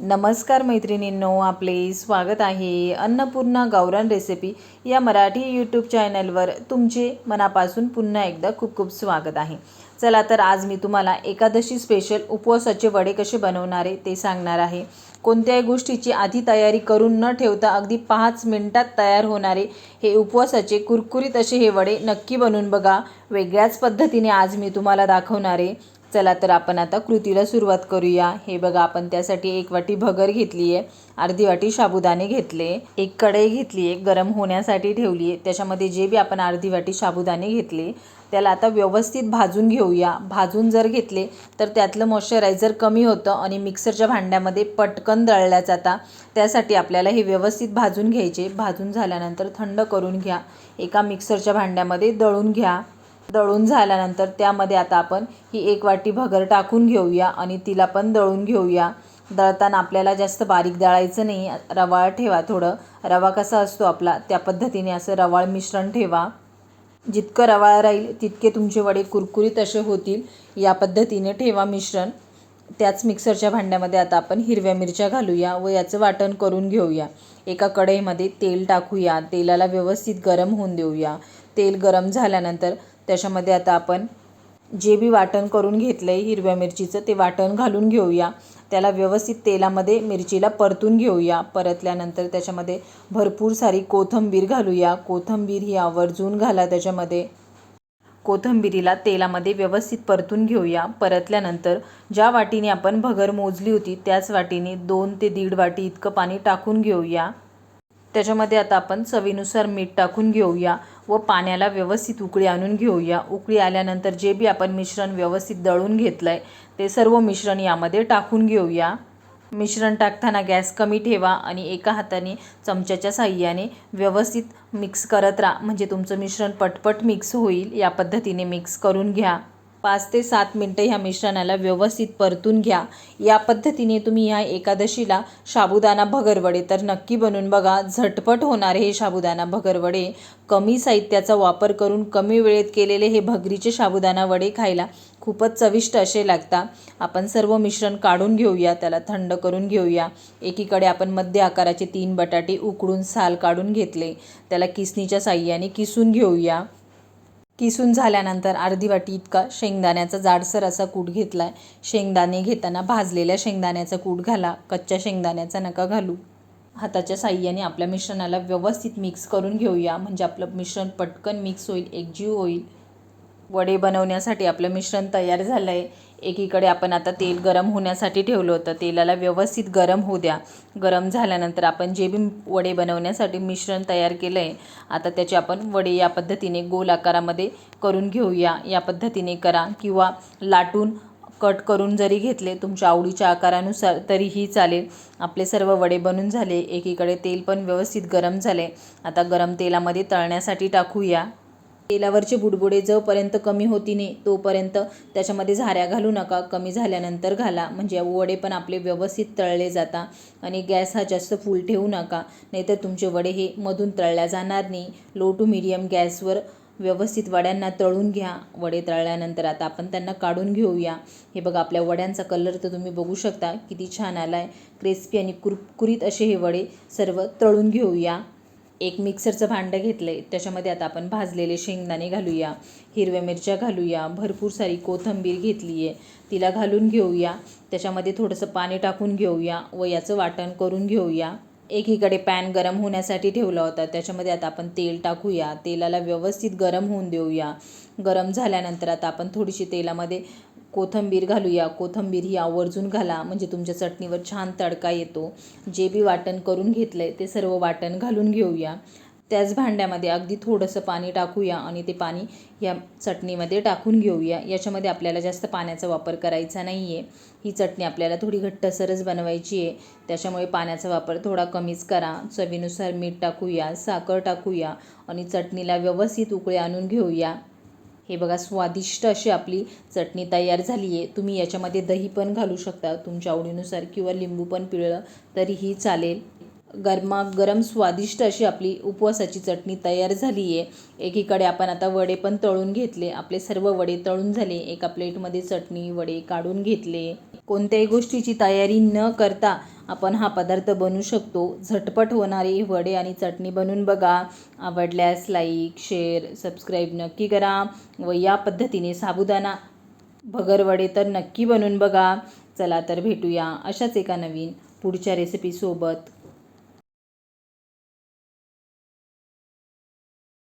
नमस्कार मैत्रिणींनो आपले स्वागत आहे अन्नपूर्णा गावरान रेसिपी या मराठी यूट्यूब चॅनलवर तुमचे मनापासून पुन्हा एकदा खूप खूप स्वागत आहे. चला तर आज मी तुम्हाला एकादशी स्पेशल उपवासाचे वडे कसे बनवणारे ते सांगणार आहे. कोणत्याही गोष्टीची आधी तयारी करून न ठेवता अगदी पाच मिनटात तयार होणारे हे उपवासाचे कुरकुरीत असे हे वडे नक्की बनवून बघा. वेगळ्याच पद्धतीने आज मी तुम्हाला दाखवणारे चला तर आपण आता कृतीला सुरुवात करूया. हे बघा आपण त्यासाठी एक वाटी भगर घेतली आहे अर्धी वाटी साबुदाणे घेतले एक कढई घेतली आहे गरम होण्यासाठी ठेवली आहे त्याच्यामध्ये जे बी आपण अर्धी वाटी साबुदाणे घेतले त्याला आता व्यवस्थित भाजून घेऊया. भाजून जर घेतले तर त्यातलं मॉइश्चरायझर कमी होतं आणि मिक्सरच्या भांड्यामध्ये पटकन दळल्या जाता त्यासाठी आपल्याला हे व्यवस्थित भाजून घ्यायचे. भाजून झाल्यानंतर थंड करून घ्या. एका मिक्सरच्या भांड्यामध्ये दळून घ्या. दळून झाल्यानंतर त्यामध्ये आता आपण ही एक वाटी भगर टाकून घेऊया आणि तिला पण दळून घेऊया. दळताना आपल्याला जास्त बारीक दळायचं नाही. रवाळ ठेवा थोडं. रवा कसा असतो आपला? त्या पद्धतीने असं रवाळ मिश्रण ठेवा. जितकं रवाळ राहील तितके तुमचे वडे कुरकुरीत असे होतील. या पद्धतीने ठेवा मिश्रण. त्याच मिक्सरच्या भांड्यामध्ये आता आपण हिरव्या मिरच्या घालूया व याचं वाटण करून घेऊया. एका कढईमध्ये तेल टाकूया. तेलाला व्यवस्थित गरम होऊन देऊया. तेल गरम झाल्यानंतर त्याच्यामध्ये आता आपण जे बी वाटण करून घेतलं आहे हिरव्या मिरचीचं ते वाटण घालून घेऊया. त्याला व्यवस्थित तेलामध्ये मिरचीला परतून घेऊया. परतल्यानंतर त्याच्यामध्ये भरपूर सारी कोथिंबीर घालूया. कोथिंबीर ही आवर्जून घाला त्याच्यामध्ये. कोथंबिरीला तेलामध्ये व्यवस्थित परतून घेऊया. परतल्यानंतर ज्या वाटीने आपण भगर मोजली होती त्याच वाटीने दोन ते दीड वाटी इतकं पाणी टाकून घेऊया. त्याच्यामध्ये आता आपण चवीनुसार मीठ टाकून घेऊया व पाण्याला व्यवस्थित उकळी आणून घेऊया. उकळी आल्यानंतर जे बी आपण मिश्रण व्यवस्थित दळून घेतलं आहे ते सर्व मिश्रण यामध्ये टाकून घेऊया. मिश्रण टाकताना गॅस कमी ठेवा आणि एका हाताने चमच्याच्या साह्याने व्यवस्थित मिक्स करत राहा. म्हणजे तुमचं मिश्रण पटपट मिक्स होईल. या पद्धतीने मिक्स करून घ्या. पाच ते सात मिनटं ह्या मिश्रणाला व्यवस्थित परतून घ्या. या पद्धतीने तुम्ही ह्या एकादशीला साबुदाणा भगरवडे तर नक्की बनवून बघा. झटपट होणारे हे साबुदाणा भगरवडे. कमी साहित्याचा वापर करून कमी वेळेत केलेले हे भगरीचे साबुदाणा वडे खायला खूपच चविष्ट असे लागतात आपण सर्व मिश्रण काढून घेऊया त्याला थंड करून घेऊया. एकीकडे आपण मध्य आकाराचे तीन बटाटे उकडून साल काढून घेतले. त्याला किसणीच्या साह्याने किसून घेऊया. किसून झाल्यानंतर अर्धी वाटी इतका शेंगदाण्याचा जाडसर असा कूट घेतला आहे शेंगदाणे घेताना भाजलेल्या शेंगदाण्याचा कूट घाला. कच्च्या शेंगदाण्याचा नका घालू. हाताच्या साह्याने आपल्या मिश्रणाला व्यवस्थित मिक्स करून घेऊया. म्हणजे आपलं मिश्रण पटकन मिक्स होईल एकजीव होईल. वडे बनवण्यासाठी आपलं मिश्रण तयार झालं आहे एकीकडे आपण आता तेल गरम होण्यासाठी ठेवलं होतं. तेलाला व्यवस्थित गरम होऊ द्या. गरम झाल्यानंतर आपण जे बी वडे बनवण्यासाठी मिश्रण तयार केलं आहे आता त्याचे आपण वडे या पद्धतीने गोल आकारामध्ये करून घेऊया. या पद्धतीने करा किंवा लाटून कट करून जरी घेतले तुमच्या आवडीच्या आकारानुसार तरीही चालेल. आपले सर्व वडे बनून झाले. एकीकडे तेल पण व्यवस्थित गरम झाले आता गरम तेलामध्ये तळण्यासाठी टाकूया. तेलावरचे बुडबुडे जोपर्यंत कमी होती नाही तोपर्यंत त्याच्यामध्ये झाऱ्या घालू नका कमी झाल्यानंतर घाला. म्हणजे वडे पण आपले व्यवस्थित तळले जातात आणि गॅस हा जास्त फुल ठेवू नका नाहीतर तुमचे वडे हे मधून तळल्या जाणार नाही. लो टू मिडियम गॅसवर व्यवस्थित वड्यांना तळून घ्या. वडे तळल्यानंतर आता आपण त्यांना काढून घेऊया. हे बघा आपल्या वड्यांचा कलर तर तुम्ही बघू शकता. किती छान आला आहे क्रिस्पी आणि कुरकुरीत असे हे वडे सर्व तळून घेऊया. एक मिक्सरचं भांडं घेतलं आहे त्याच्यामध्ये आता आपण भाजलेले शेंगदाणे घालूया हिरव्या मिरच्या घालूया भरपूर सारी कोथिंबीर घेतली आहे तिला घालून घेऊया. त्याच्यामध्ये थोडंसं पाणी टाकून घेऊया. व याचं वाटण करून घेऊया. एकीकडे पॅन गरम होण्यासाठी ठेवला होता. त्याच्यामध्ये आता आपण तेल टाकूया. तेलाला व्यवस्थित गरम होऊन देऊया. गरम झाल्यानंतर आता आपण थोडीशी तेलामध्ये कोथंबीर घालूया. कोथंबीर ही आवर्जून घाला. म्हणजे तुमच्या चटणीवर छान तडका येतो. जे बी वाटण करून घेतलं आहे ते सर्व वाटण घालून घेऊया. त्याच भांड्यामध्ये अगदी थोडंसं पाणी टाकूया आणि ते पाणी या चटणीमध्ये टाकून घेऊया. याच्यामध्ये आपल्याला जास्त पाण्याचा वापर करायचा नाही आहे ही चटणी आपल्याला थोडी घट्टसरच बनवायची आहे. त्याच्यामुळे पाण्याचा वापर थोडा कमीच करा. चवीनुसार मीठ टाकूया साखर टाकूया आणि चटणीला व्यवस्थित उकळे आणून घेऊया. हे बघा स्वादिष्ट अशी आपली चटणी तयार झाली आहे तुम्ही याच्यामध्ये दही पण घालू शकता तुमच्या आवडीनुसार किंवा लिंबू पण पिळलं तरीही चालेल. गरमा गरम स्वादिष्ट अशी आपली उपवासाची चटणी तयार झाली आहे एकीकडे आपण आता वडे पण तळून घेतले. आपले सर्व वडे तळून झाले. एका प्लेटमध्ये चटणी वडे काढून घेतले. कोणत्याही गोष्टीची तयारी न करता आपण हा पदार्थ बनवू शकतो. झटपट होणारे वडे आणि चटणी बनवून बघा. आवडल्यास लाईक शेअर सबस्क्राईब नक्की करा व या पद्धतीने साबुदाणा भगरवडे तर नक्की बनवून बघा. चला तर भेटूया अशाच एका नवीन पुढच्या रेसिपीसोबत